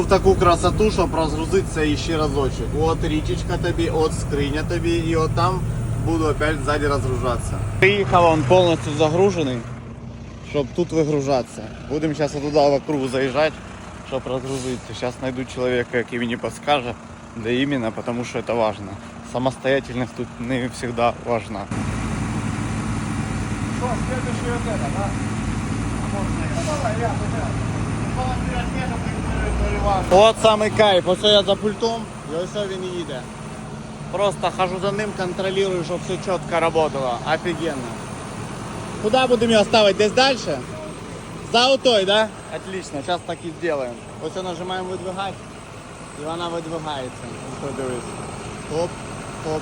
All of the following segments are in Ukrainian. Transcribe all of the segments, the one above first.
В таку красоту, щоб розгрузитися ще разочек. От річечка тобі, от скриня тобі, і от там буду опять ззаді розгружатися. Приїхав, він повністю загружений, щоб тут вигружатися. Будемо зараз туди вокруг заїжджати, щоб розгрузитися. Зараз знайду чоловіка, який мені підскаже, де іменно, тому що це важливо. Самостоятельність тут не завжди важна. Що, следующий вот это, да? От самий кайф, ось я за пультом, і ось він їде. Просто хожу за ним, контролюю, щоб все чітко працювало. Офігенно. Куди будемо його ставити? Десь далі? За отой, да? Отлично, зараз так і зробимо. Ось нажимаємо видвигати, і вона видвигається. Ось дивись. Хоп, хоп.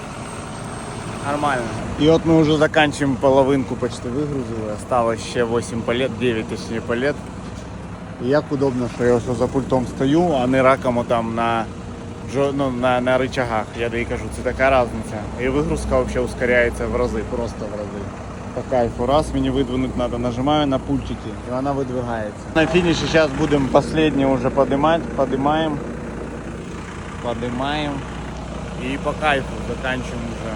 Нормально. І от ми вже закінчуємо половинку почти вигрузили. Осталось ще 8 палет, 9 точніше палет. І як удобно, що я ось за пультом стою, а не раком там на, ну, на, на рычагах. Я їй кажу, це така різниця. І вигрузка взагалі ускоряється в рази, просто в рази. По кайфу. Раз мені видвинути треба, нажимаю на пультики і вона видвигається. На фініші зараз будемо останнє вже подимати, подимаємо. Подимаємо. І по кайфу заканчиваем уже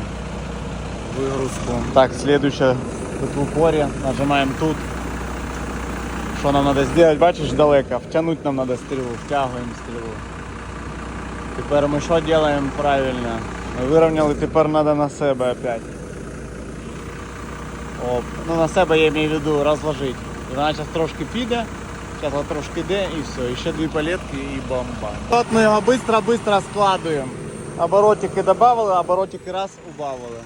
выгрузку. Так, следующее тут в упоре. Нажимаем тут. Что нам надо сделать? Бачиш далеко? Втянуть нам надо стрелу. Втягуємо стрелу. Тепер ми що робимо правильно? Ми вирівняли, тепер треба на себе опять. Оп. Ну на себе я маю в виду розложити. Вона зараз трошки піде, зараз трошки йде і все. І ще дві палетки і бомба. От ми його швидко-швидко складуємо. Оборотики додали, оборотики раз убавили.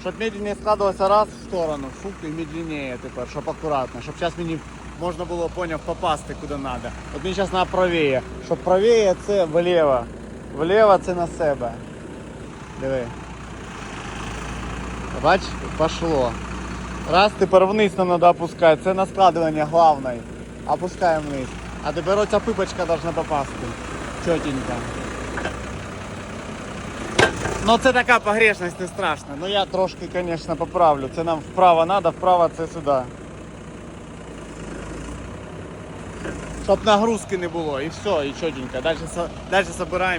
Щоб медленніше складувалося раз в сторону, фук і медленніше тепер, щоб акуратно, щоб зараз мені можна було поняв попасти куди треба. От мені зараз на правіє. Щоб правіє це вліво. Вліво це на себе. Диви. Бач, пошло. Раз тепер вниз нам треба опускати. Це на складування головне. Опускаємо вниз. А тепер оця пипочка должна попасти. Чотенько. Ну це така погрешність не страшна. Ну я трошки, звісно, поправлю. Це нам вправо треба, вправо це сюди. Щоб нагрузки не було і все, і чотенько. Далі, со- далі збираємо. і